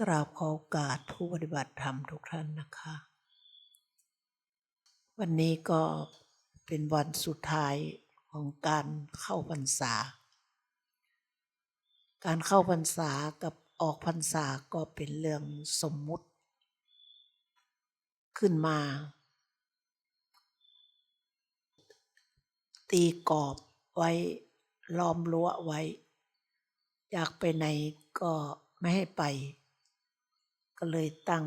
กราบขอโอกาสผู้ปฏิบัติธรรมทุกท่านนะคะ วันนี้ก็เป็นวันสุดท้ายของการเข้าพรรษา การเข้าพรรษากับออกพรรษาก็เป็นเรื่องสมมุติ ขึ้นมา ตีกรอบไว้ล้อมรั้วไว้ อยากไปไหนก็ไม่ให้ไป ก็เลยตั้ง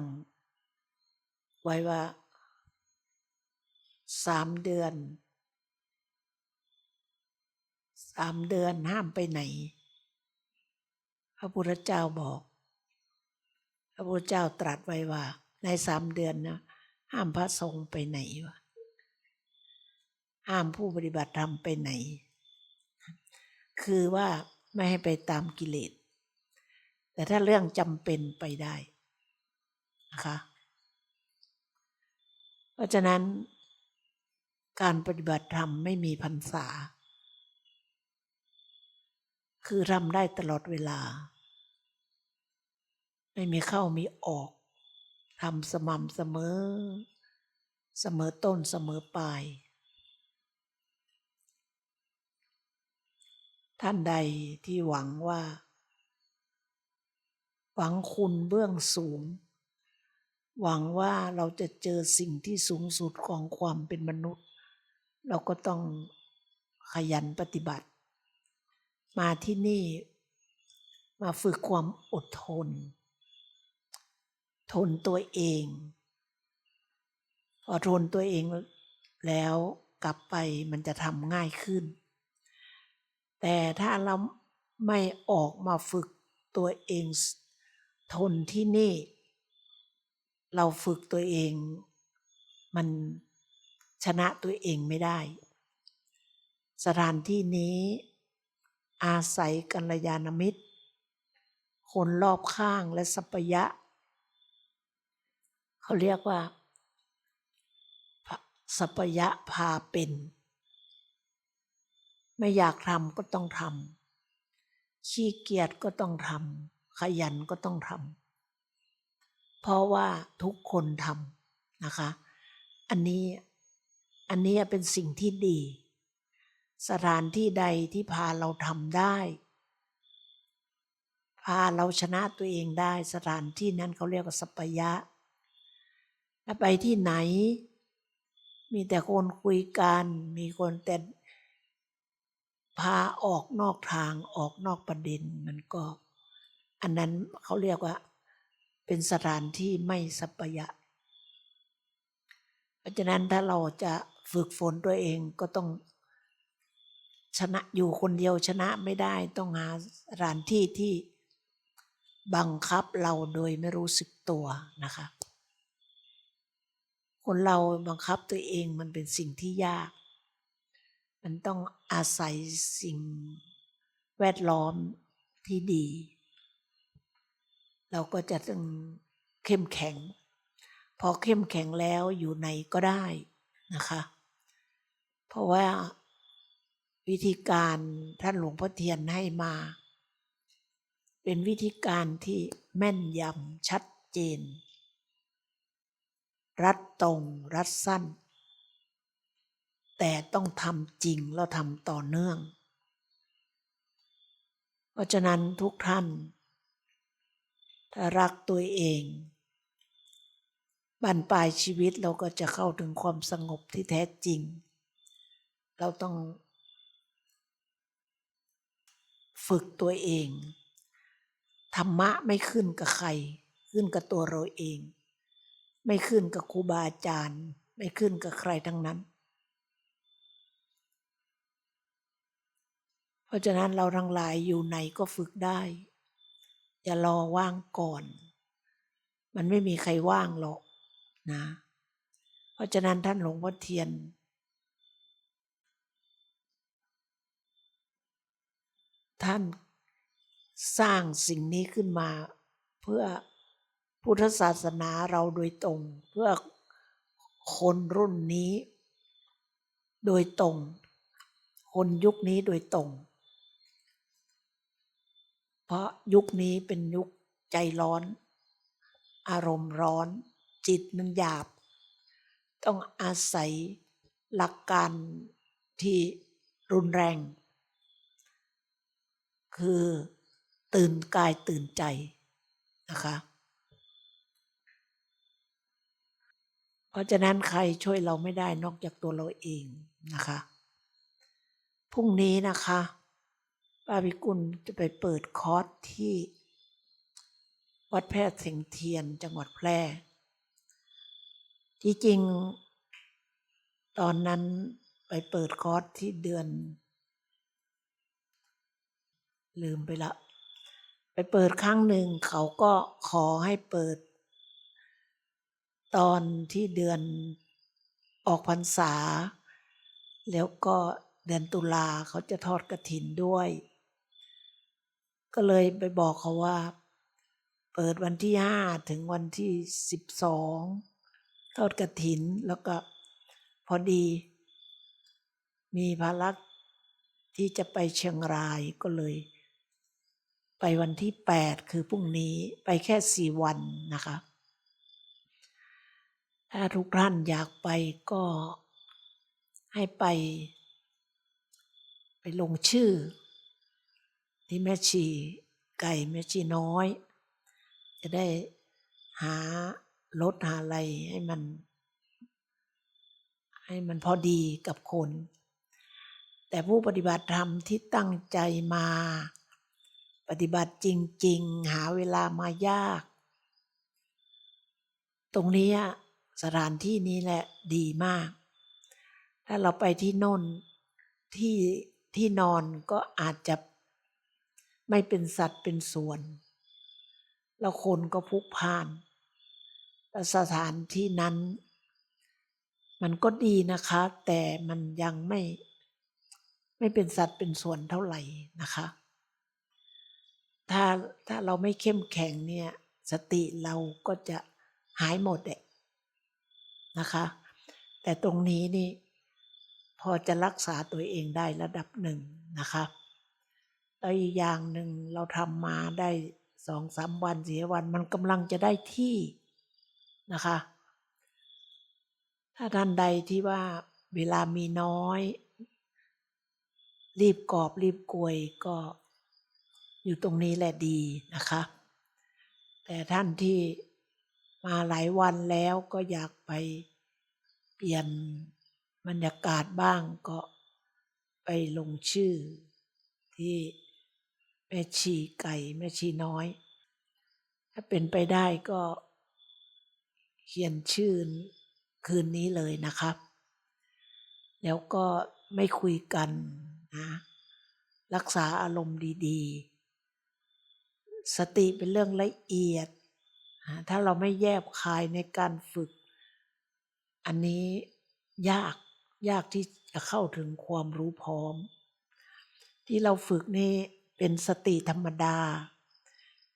ไว้ว่าสามเดือนสามเดือนห้ามไปไหน พระพุทธเจ้าบอก พระพุทธเจ้าตรัสไว้ว่า ในสามเดือนนะห้ามพระสงฆ์ไปไหนวะห้ามผู้ปฏิบัติธรรมไปไหน คือว่าไม่ให้ไปตามกิเลส แต่ถ้าเรื่องจำเป็นไปได้ นะคะ เพราะฉะนั้น การปฏิบัติธรรมไม่มีพรรษา คือทำได้ตลอดเวลา ไม่มีเข้ามีออกทำสม่ำเสมอ เสมอต้นเสมอปลาย ท่านใดที่หวังว่า หวังคุณเบื้องสูง หวังว่าเราจะเจอสิ่งที่สูงสุดของความเป็นมนุษย์ เราก็ต้องขยันปฏิบัติ มาที่นี่มาฝึกความอดทน ทนตัวเอง พอทนตัวเองแล้วกลับไปมันจะทำง่ายขึ้น แต่ถ้าเราไม่ออกมาฝึกตัวเอง ทนที่นี่ เราฝึกตัวเอง มันชนะตัวเองไม่ได้ สถานที่นี้อาศัยกัลยาณมิตร คนรอบข้างและสัพยะ เขาเรียกว่าสัพยะพาเป็น ไม่อยากทำก็ต้องทำขี้เกียจก็ต้องทำขยันก็ต้องทำ เพราะว่าทุกคนทำนะคะ อันนี้อันนี้เป็นสิ่งที่ดี สถานที่ใดที่พาเราทำได้ พาเราชนะตัวเองได้สถานที่นั้นเขาเรียกว่าสัพยะแล้วไปที่ไหน มีแต่คนคุยกัน มีคนแต่พาออกนอกทางออกนอกประเด็นมันก็ อันนั้นเขาเรียกว่า เป็นสถานที่ไม่สัพยะ เพราะฉะนั้นถ้าเราจะฝึกฝนตัวเองก็ต้องชนะอยู่คนเดียวชนะไม่ได้ต้องหาสถานที่ที่บังคับเราโดยไม่รู้สึกตัวนะคะ คนเราบังคับตัวเองมันเป็นสิ่งที่ยาก มันต้องอาศัยสิ่งแวดล้อมที่ดี เราก็จะต้องเข้มแข็ง พอเข้มแข็งแล้วอยู่ในก็ได้นะคะ เพราะว่าวิธีการท่านหลวงพ่อเทียนให้มา เป็นวิธีการที่แม่นยำชัดเจน รัดตรงรัดสั้น แต่ต้องทำจริงแล้วทำต่อเนื่อง เพราะฉะนั้นทุกท่าน ถ้ารักตัวเองบั้นปลายชีวิตเราก็จะเข้าถึงความสงบที่แท้จริง เราต้องฝึกตัวเอง ธรรมะไม่ขึ้นกับใคร ขึ้นกับตัวเราเอง ไม่ขึ้นกับครูบาอาจารย์ ไม่ขึ้นกับใครทั้งนั้น เพราะฉะนั้นเราทั้งหลายอยู่ไหนก็ฝึกได้ อย่ารอว่างก่อน มันไม่มีใครว่างหรอกนะ เพราะฉะนั้นท่านหลวงพ่อเทียน ท่านสร้างสิ่งนี้ขึ้นมา เพื่อพุทธศาสนาเราโดยตรง เพื่อคนรุ่นนี้ โดยตรง คนยุคนี้โดยตรง ราะยุคนี้เป็นยุคใจร้อน อารมณ์ร้อน จิตมันหยาบ ต้องอาศัยหลักการที่รุนแรง คือตื่นกายตื่นใจนะคะเพราะฉะนั้นใครช่วยเราไม่ได้นอกจากตัวเราเองนะคะ พรุ่งนี้นะคะ ป้าพิกุลจะไปเปิดคอร์สที่ วัดแพทย์เสียงเทียนจังหวัดแพร่ ที่จริง ตอนนั้นไปเปิดคอร์สที่เดือน ลืมไปละ ไปเปิดครั้งหนึ่งเขาก็ขอให้เปิด ตอนที่เดือนออกพรรษา แล้วก็เดือนตุลาเขาจะทอดกระถินด้วย ก็เลยไปบอกเขาว่า เปิดวันที่ห้าถึงวันที่สิบสองทอดกระถินแล้วก็พอดี มีภาระที่จะไปเชียงรายก็เลย ไปวันที่แปดคือพรุ่งนี้ไปแค่สี่วันนะคะ ถ้าทุกท่านอยากไปก็ให้ไป ไปลงชื่อ ที่แม่ชีไก่แม่ชีน้อย จะได้หารถหาอะไรให้มัน ให้มันพอดีกับคน แต่ผู้ปฏิบัติธรรมที่ตั้งใจมา ปฏิบัติจริง ๆ หาเวลามายาก ตรงนี้สถานที่นี้แหละดีมาก ถ้าเราไปที่โน่นที่ที่นอนก็อาจจะ ไม่เป็นสัตว์เป็นส่วน แล้วคนก็พุกพาน แต่สถานที่นั้น มันก็ดีนะคะ แต่มันยังไม่ ไม่เป็นสัตว์เป็นส่วนเท่าไหร่นะคะ ถ้าถ้าเราไม่เข้มแข็งเนี่ย สติเราก็จะหายหมดเลยนะคะ แต่ตรงนี้นี่พอจะรักษาตัวเองได้ระดับหนึ่งนะคะ แล้วอีกอย่างหนึ่งเราทำมาได้สองสามวันสี่วันมันกำลังจะได้ที่นะคะ ถ้าท่านใดที่ว่าเวลามีน้อย รีบกอบรีบกวยก็อยู่ตรงนี้แหละดีนะคะ แต่ท่านที่มาหลายวันแล้วก็อยากไปเปลี่ยนบรรยากาศบ้างก็ไปลงชื่อที่ ม่ชีไก่แม่ชีน้อย ถ้าเป็นไปได้ก็เขียนชื่อคืนนี้เลยนะครับ แล้วก็ไม่คุยกันนะรักษาอารมณ์ดีๆ สติเป็นเรื่องละเอียด ถ้าเราไม่แยบคายในการฝึก อันนี้ยากยากที่จะเข้าถึงความรู้พร้อม ที่เราฝึกนี่ เป็นสติธรรมดา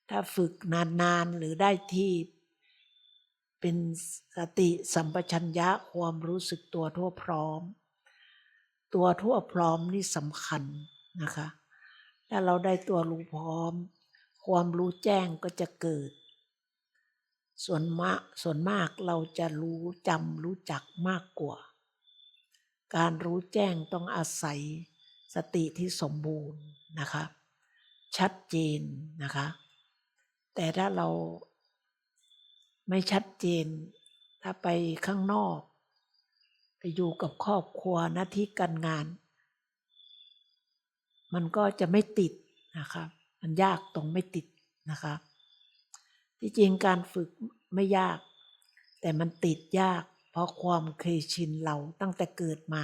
ถ้าฝึกนานๆหรือได้ที่ เป็นสติสัมปชัญญะความรู้สึกตัวทั่วพร้อม ตัวทั่วพร้อมนี่สำคัญนะคะ ถ้าเราได้ตัวรู้พร้อม ความรู้แจ้งก็จะเกิด ส่วนมากส่วนมากเราจะรู้จำรู้จักมากกว่า การรู้แจ้งต้องอาศัยสติที่สมบูรณ์นะคะ ชัดเจนนะคะ แต่ถ้าเราไม่ชัดเจน ถ้าไปข้างนอก ไปอยู่กับครอบครัวหน้าที่การงาน มันก็จะไม่ติดนะคะมันยากตรงไม่ติดนะคะที่จริงการฝึกไม่ยาก แต่มันติดยาก เพราะความเคยชินเราตั้งแต่เกิดมา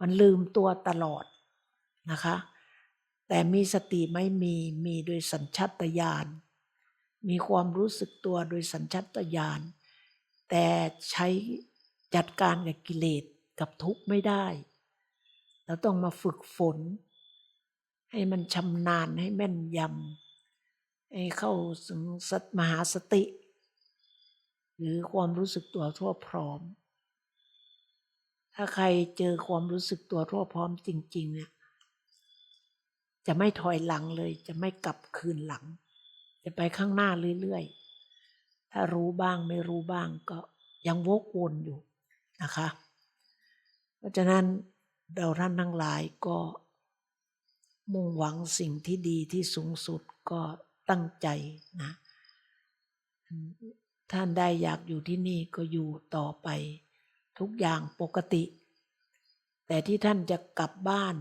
มันลืมตัวตลอดนะคะ แต่มีสติไม่มีมีโดยสัญชาตญาณมีความรู้สึกตัวโดยสัญชาตญาณแต่ใช้จัดการกับกิเลสกับทุกข์ไม่ได้เราต้องมาฝึกฝน ให้มันชำนาญให้แม่นยำให้เข้าถึงสัตมหาสติ หรือความรู้สึกตัวทั่วพร้อม ถ้าใครเจอความรู้สึกตัวทั่วพร้อมจริง ๆ เนี่ย จะไม่ถอยหลังเลย จะไม่กลับคืนหลัง จะไปข้างหน้าเรื่อยๆ ถ้ารู้บ้างไม่รู้บ้างก็ยังวกวนอยู่นะคะ เพราะฉะนั้นเราท่านทั้งหลายก็ มุ่งหวังสิ่งที่ดีที่สูงสุดก็ตั้งใจนะ ท่านได้อยากอยู่ที่นี่ก็อยู่ต่อไป ทุกอย่างปกติ แต่ที่ท่านจะกลับบ้าน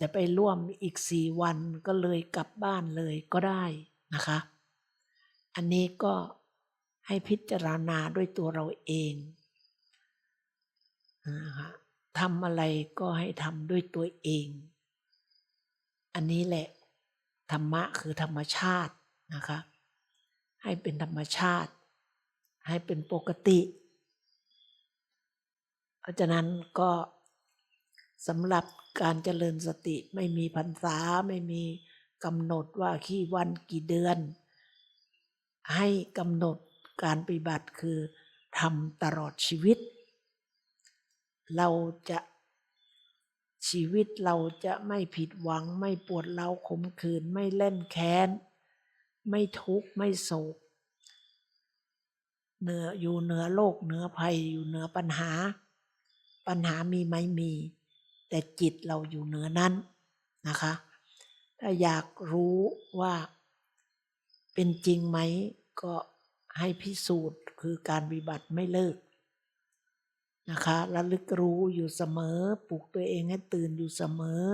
จะไปร่วมอีกสี่วันก็เลยกลับบ้านเลยก็ได้นะคะ อันนี้ก็ให้พิจารณาด้วยตัวเราเองนะคะทำอะไรก็ให้ทำด้วยตัวเอง อันนี้แหละธรรมะคือธรรมชาตินะคะ ให้เป็นธรรมชาติ ให้เป็นปกติ เพราะฉะนั้นก็ สำหรับการเจริญสติไม่มีพรรษาไม่มีกำหนดว่ากี่วันกี่เดือน ให้กำหนดการปฏิบัติคือทำตลอดชีวิต เราจะชีวิตเราจะไม่ผิดหวัง ไม่ปวดเร้าขมขื่นไม่เล่นแค้น ไม่ทุกข์ ไม่โศกเหนืออยู่เหนือโลกเหนือภัยอยู่เหนือปัญหา ปัญหามีไหมมี แต่จิตเราอยู่เหนือนั้นนะคะ ถ้าอยากรู้ว่าเป็นจริงไหมก็ให้พิสูจน์คือการปฏิบัติไม่เลิกนะคะระลึกรู้อยู่เสมอปลุกตัวเองให้ตื่นอยู่เสมอ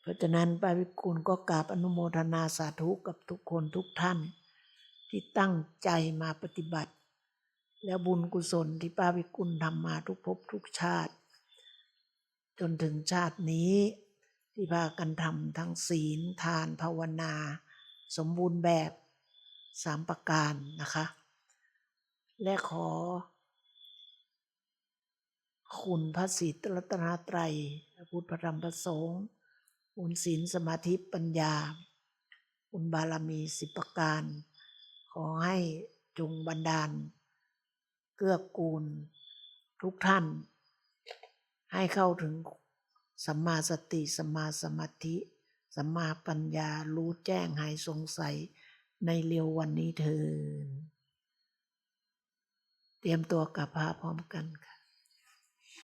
เพราะฉะนั้นป้าวิกุลก็กราบอนุโมทนาสาธุกับทุกคนทุกท่าน ที่ตั้งใจมาปฏิบัติ แล้วบุญกุศลที่ป้าวิกุลทำมาทุกภพทุกชาติ จนถึงชาตินี้ ที่พากันทำทั้งศีลทานภาวนา สมบูรณ์แบบสามประการนะคะ และขอ คุณพระศรีรัตนตรัยพระพุทธพระธรรมพระสงฆ์คุณศีลสมาธิปัญญา คุณบารมีสิบประการ ขอให้จงบันดาล เกื้อกูลทุกท่าน ให้เข้าถึงสัมมาสติสัมมาสมาธิสัมมาปัญญารู้แจ้งหายสงสัยในเร็ววันนี้เถินเตรียมตัวกับพระพร้อมกันค่ะ